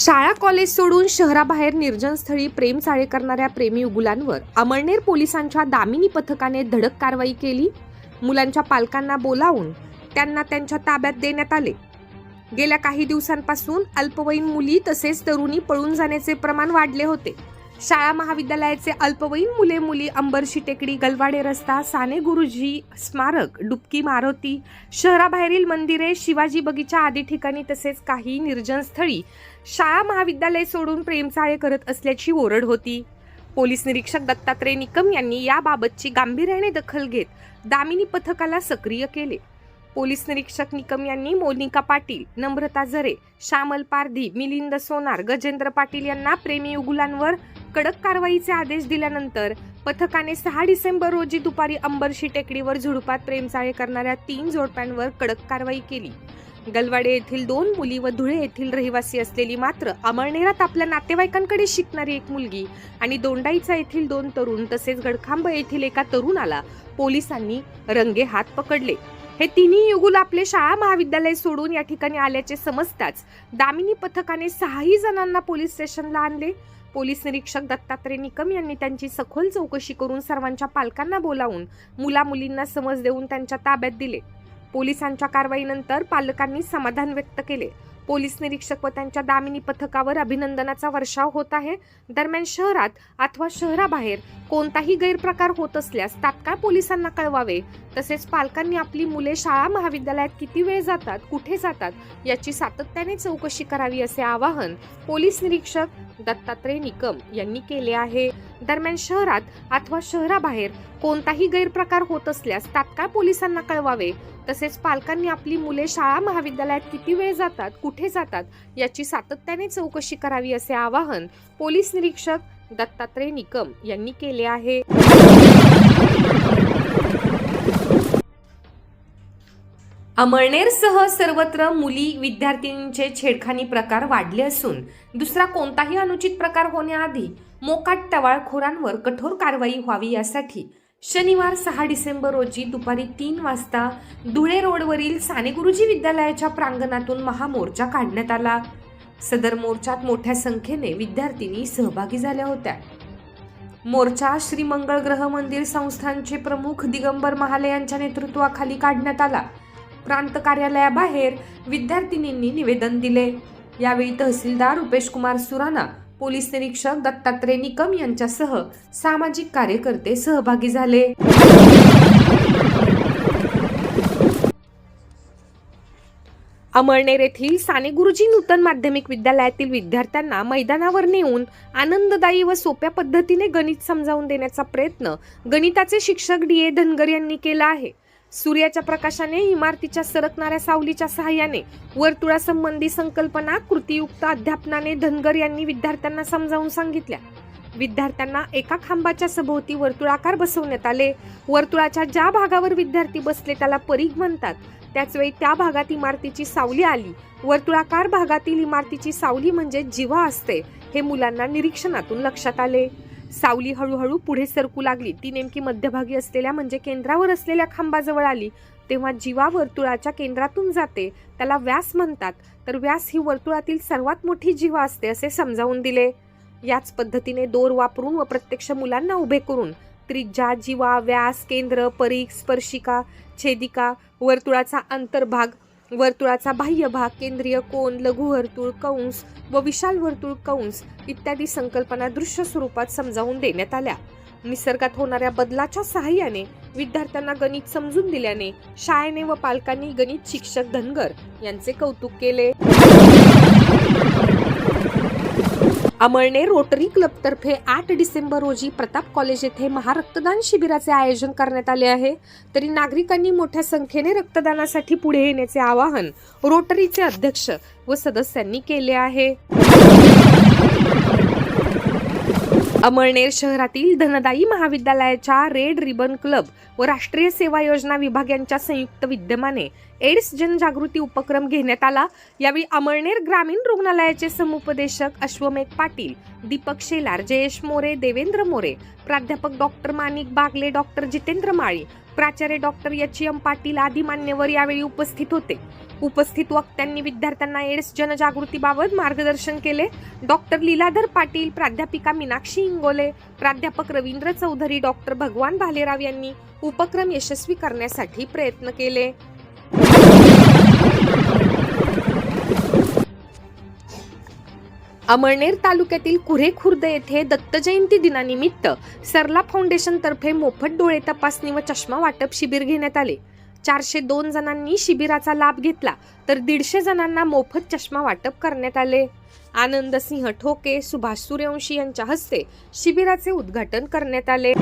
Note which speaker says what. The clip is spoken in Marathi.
Speaker 1: शाळा कॉलेज सोडून शहराबाहेर निर्जनस्थळी प्रेम चाळे करणाऱ्या प्रेमी उगुलांवर अमळनेर पोलिसांच्या दामिनी पथकाने धडक कारवाई केली. मुलांच्या पालकांना बोलावून त्यांना त्यांच्या ताब्यात देण्यात आले. गेल्या काही दिवसांपासून अल्पवयीन मुली तसेच तरुणी पळून जाण्याचे प्रमाण वाढले होते. शाळा महाविद्यालयाचे अल्पवयीन मुले मुली अंबरशी टेकडी गलवाडे रस्ता साने गुरुजी स्मारक डुबकी मारुती शहराबाहेरील मंदिरे शिवाजी बगीचा आदी ठिकाणी तसेच काही निर्जन स्थळी शाळा महाविद्यालय सोडून प्रेमचाळे करत असल्याची ओरड होती. पोलीस निरीक्षक दत्तात्रय निकम यांनी याबाबतची गांभीर्याने दखल घेत दामिनी पथकाला सक्रिय केले. पोलीस निरीक्षक निकम यांनी मोनिका पाटील नम्रता जरे श्यामल पारधी मिलिंद सोनार गजेंद्र पाटील यांना प्रेमी युगुलांवर कडक कारवाईचे आदेश दिल्यानंतर पथकाने सहा डिसेंबर रोजी दुपारी अंबरशी टेकडीवर झुडपात प्रेमचाळे करणाऱ्या तीन जोडप्यांवर कडक कारवाई केली. गलवाडे येथील दोन मुली व धुळे येथील रहिवासी असलेली मात्र अमळनेरात आपल्या नातेवाईकांकडे शिकणारी एक मुलगी आणि दोंडाईचा येथील दोन तरुण तसेच गडखांब येथील एका तरुणाला पोलिसांनी रंगे हात पकडले. हे तिन्ही युगुल आपले शाळा महाविद्यालय सोडून या ठिकाणी आल्याचे समजताच दामिनी पथकाने सहाही जणांना पोलीस स्टेशनला आणले. पोलीस निरीक्षक दत्तात्रय निकम यांनी त्यांची सखोल चौकशी करून सर्वांच्या पालकांना बोलावून मुला मुलींना समज देऊन त्यांच्या ताब्यात दिले. पोलिसांच्या कारवाईनंतर पालकांनी समाधान व्यक्त केले. पोलीस निरीक्षक व त्यांच्या दामिनी पथकावर अभिनंदनाचा वर्षाव होत आहे. दरम्यान शहरात अथवा शहराबाहेर कोणताही गैरप्रकार होत असल्यास तात्काळ पोलिसांना कळवावे. तसेच पालकांनी आपली मुले शाळा महाविद्यालयात किती वेळ जातात कुठे जातात याची सातत्याने चौकशी करावी असे आवाहन पोलीस निरीक्षक दत्तात्रय निकम यांनी केले आहे. दरम्यान शहरात अथवा शहराबाहेर कोणताही गैरप्रकार होत असल्यास तात्काळ पोलिसांना कळवावे. तसेच पालकांनी आपली मुले शाळा महाविद्यालयात किती वेळ जातात कुठे जातात याची सातत्याने चौकशी करावी असे आवाहन पोलीस निरीक्षक दत्तात्रय निकम यांनी केले आहे. अमळनेरसह सर्वत्र मुली विद्यार्थिनींचे छेडखानी प्रकार वाढले असून दुसरा कोणताही अनुचित प्रकार होण्याआधी मोकाट टवाळखोरांवर कठोर कारवाई व्हावी यासाठी शनिवार सहा डिसेंबर रोजी दुपारी तीन वाजता धुळे रोडवरील साने गुरुजी विद्यालयाच्या प्रांगणातून महामोर्चा काढण्यात आला. सदर मोर्चात मोठ्या संख्येने विद्यार्थिनी सहभागी झाल्या होत्या. मोर्चा श्री मंगळ ग्रह मंदिर संस्थानचे प्रमुख दिगंबर महाले यांच्या नेतृत्वाखाली काढण्यात आला. प्रांत कार्यालयाबाहेर विद्यार्थिनींनी निवेदन दिले. यावेळी तहसीलदार रुपेश कुमार सुराणा पोलीस निरीक्षक दत्तात्रय निकम यांच्यासह सामाजिक कार्यकर्ते सहभागी झाले. अमळनेर येथील साने गुरुजी नूतन माध्यमिक विद्यालयातील विद्यार्थ्यांना मैदानावर नेऊन आनंददायी व सोप्या पद्धतीने गणित समजावून देण्याचा प्रयत्न गणिताचे शिक्षक डी ए धनगर यांनी केला आहे. सूर्याच्या प्रकाशाने इमारतीच्या सरकणाऱ्या सावलीच्या सहाय्याने वर्तुळासंबंधी संकल्पना कृतीयुक्त अध्यापनाने धनगर यांनी विद्यार्थ्यांना समजावून सांगितल्या. विद्यार्थ्यांना एका खांबाच्या सभोवती वर्तुळाकार बसवण्यात आले. वर्तुळाच्या ज्या भागावर विद्यार्थी बसले त्याला परीघ म्हणतात. त्याचवेळी त्या भागात इमारतीची सावली आली. वर्तुळाकार भागातील इमारतीची सावली म्हणजे जिवा असते हे मुलांना निरीक्षणातून लक्षात आले. सावली हळूहळू पुढे सरकू लागली. ती नेमकी मध्यभागी असलेल्या म्हणजे केंद्रावर असलेल्या खांबाजवळ आली. तेव्हा जीवा वर्तुळाच्या केंद्रातून जाते. त्याला व्यास म्हणतात. तर व्यास ही वर्तुळातील सर्वात मोठी जीवा असते असे समजावून दिले. याच पद्धतीने दोर वापरून व प्रत्यक्ष मुलांना उभे करून त्रिज्या जीवा व्यास केंद्र परीख स्पर्शिका छेदिका वर्तुळाचा अंतर्भाग वर्तुळाचा बाह्य भाग केंद्रीय कोन लघुवर्तुळ कंस व विशाल वर्तुळ कंस इत्यादी संकल्पना दृश्य स्वरूपात समजावून देण्यात आल्या. निसर्गात होणाऱ्या बदलाच्या सहाय्याने विद्यार्थ्यांना गणित समजून दिल्याने शाळेने व पालकांनी गणित शिक्षक धनगर यांचे कौतुक केले. अमळनेर रोटरी क्लबतर्फे आठ डिसेंबर रोजी प्रताप कॉलेज येथे महारक्तदान शिबिराचे आयोजन करण्यात आले आहे. तरी नागरिकांनी मोठ्या संख्येने रक्तदानासाठी पुढे येण्याचे आवाहन रोटरीचे अध्यक्ष व सदस्यांनी केले आहे. अमळनेर शहरातील धनदायी महाविद्यालयाच्या रेड रिबन क्लब व राष्ट्रीय सेवा योजना विभाग यांच्या संयुक्त विद्यमाने एड्स जनजागृती उपक्रम घेण्यात आला. यावेळी अमळनेर ग्रामीण रुग्णालयाचे समुपदेशक अश्वमेघ पाटील दीपक शेलार जयेश मोरे देवेंद्र मोरे प्राध्यापक डॉक्टर माणिक बागले डॉक्टर जितेंद्र माळी प्राचार्य डॉक्टर एच एम पाटील आदी मान्यवर यावेळी उपस्थित होते. उपस्थित वक्त्यांनी विद्यार्थ्यांना एड्स जनजागृतीबाबत मार्गदर्शन केले. डॉक्टर लीलाधर पाटील प्राध्यापिका मीनाक्षी इंगोले प्राध्यापक रवींद्र चौधरी डॉक्टर भगवान भालेराव यांनी उपक्रम यशस्वी करण्यासाठी प्रयत्न केले. अमळनेर तालुक्यातील कुरे खुर्द येथे दत्त जयंती दिनानिमित्त सरला फाउंडेशन तर्फे मोफत डोळे तपासणी व चष्मा वाटप शिबिर घेण्यात आले. चारशे दोन जणांनी शिबिराचा लाभ घेतला तर दीडशे जणांना मोफत चष्मा वाटप करण्यात आले. आनंद सिंह ठोके सुभाष सूर्यवंशी यांच्या हस्ते शिबिराचे उद्घाटन करण्यात आले.